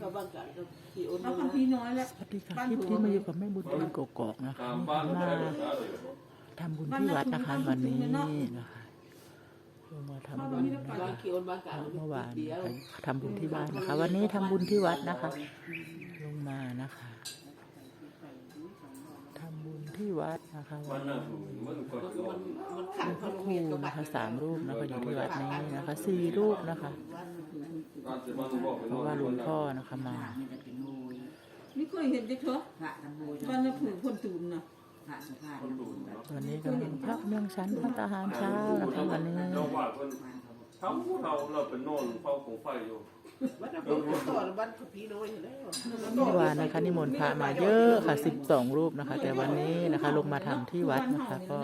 ชาวบ้านกันก็ขี่อ้นเราคำพีน้อยแล้ว สวัสดีค่ะคลิปที่มาอยู่กับแม่บุญเรือนกกอกนะคะตามบ้านมาใช้ภาษาเลยทำบุญที่วัดนะคะวันนี้นะคะลงมาทำบุญนะบ้าคะนขี่อ้นบ้านกันเมื่อวานเดียวนะคะทำบุญที่บ้านนะคะ วันนี้ทำบุญที่วัดนะคะ ลงมานะคะทำบุญที่วัดนะคะวัวันนนั้นี้นมันก็ก็คือมันมันขังพเขาระโรงครูเรียนก็บันะตคะรสามรูปนะคะอยู่ที่วัดนี้นะคะสี่รูปนะคะการจะมันบอก เพราะว่าหลวงพ่อนะคะมานี่จะเป็นงูยไม่เคยเห็นเด็กเถอะพระน้ำมูยบ้านเราผืนคนตูมนะพระสุภาพคนดูน้ำมูยเนาะวันนี้กำลังพักเรื่องชั้นพัฒหารเช้านะคะวันนี้เจ้าว่าคนบ้านเขาบอกทั้งพวกเราเราเป็นโน่นเฝ้าของไฟอยู่บ้านเราเป็นต่อบ้านพี่น้อยอยู่แล้วเมื่อวานนะคะนิมนต์พระมาเยอะค่ะสิบสองรูปนะคะ แต่วันนี้นะคะลงมาทำที่วัดนะคะก็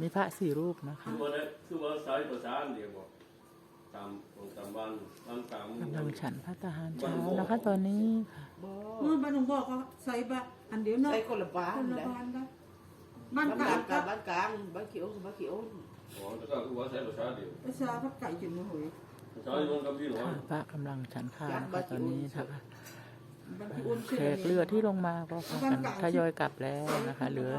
มีพระสี่รูปนะคะคือว่าได้คือว่าสายภาษาอันเดียวบอก กลางกำลังฉันพัฒหารเช้านะคะตอนนี้ค่ะเมื่อบ้านหลวงพ่อก็ใส่บะอันเดียวเนาะใช้คนละบ้าคนนละเลยบ้านนะบ้าบ้านนกกลาลางงกับบ้านกลางบ้านขี่อ้นกับบ้านขี่อ้นอ๋อแล้วก็คือว่าใช้ภาษาเดียวประชาพักไก่จินมาหอยภาษาโน่นกับพี่หนูค่ะพระกำลังฉันข้าวนะคะตอนนี้นะคะบ้านที่อ้นแขกเรือที่ลงมาก็พากันทยอยกลับแล้วนะคะ เหลือ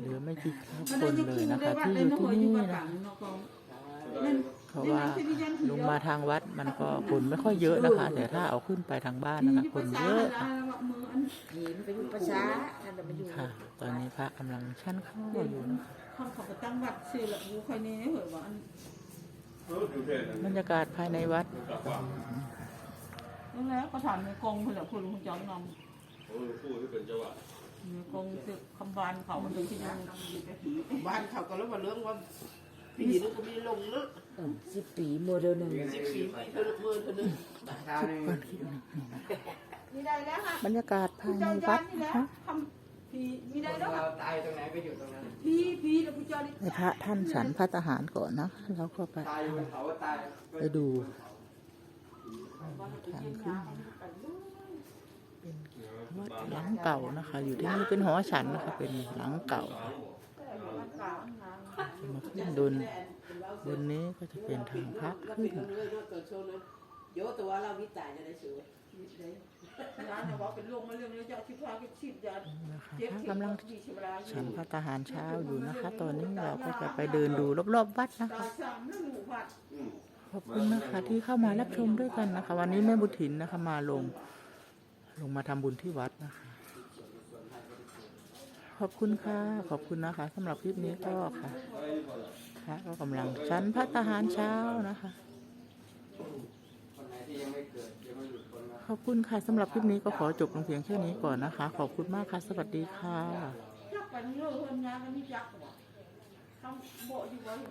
เหลือไม่กี่คนเลยนะคะ ที่อยู่ที่นี่นะเพ ราะว่าลงมาทางวัดมันก็คนไม่ค่อยเยอะนะคะ แต่ถ้าเอาขึ้นไปทางบ้านนะคะคนเยอะค่ะผีมันไปอยู่ประชาท่านจะมาอยู่ค่ะ ตอนนี้พระกำลังชั้นข้าวอยู่นะคะข้าวเขาก็ตั้งวัดชื่อละบูใครเน่เหรอว่าอันเอออยู่เทศบรรยากาศภายในวัดกลับว่านั่นแหละก็ถามในกองเพื่อนคุณคุณจอมนโอ้ผู้ที่เป็นเจ้าว่าำในกองตึกคำบานเขามันเป็นที่นั่งบ้านเขาก็แล้วมาเรื่องว่า ผีนึกก็มีลงเนาะสิบปีโมเดลหนึ่งสิบปีมีเธอเมื่อเธอนึงมีได้แล้วค่ะบรรยากาศภายในเจ้าวัยาดนนี่แหละนะคะทำผีมีได้แล้วเราตายตรงไหนก็อยู่ตรงนั้นผีผีแล้วผู้เจ้านี่ให้พระท่านฉันพัฒหารก่อนนะคะแล้วก็ไปตายอยู่บนเขาก็ตายไปดูทางขึ้นวัดหลังเก่านะคะ อยู่ที่นี่เป็นหอฉันนะคะ เป็นหลังเก่าจะมาขึ้น บนบนนี้ก็จะเป็นทางพระขึ้นเยอะตัวเราวิจัยได้สวยร้านเนี่ยว่าเป็นโรคมะเร็งแล้วจะชิพาก็ฉีดยานะคะเจ็บพระเข็มกำลังมีชิบราฉันพัฒหารเช้าอยู่นะคะ ตอนนี้เราก็จะไปเดินดูรอบๆวัดนะคะตาช้ำแล้วหนูผัดอืมขอบคุณนะคะที่เข้ามารับชมด้วยกันนะคะ วันนี้แม่บุญถินนะคะมาลง ลงมาทำบุญที่วัดนะคะ ขอบคุณค่ะ ขอบคุณนะคะสำหรับคลิปนี้ก็ค่ะ ค่ะก็กำลังชั้นพัฒหารเช้านะคะ ขอบคุณค่ะสำหรับคลิปนี้ก็ขอจบลงเพียงแค่นี้ก่อนนะคะ ขอบคุณมากค่ะ สวัสดีค่ะ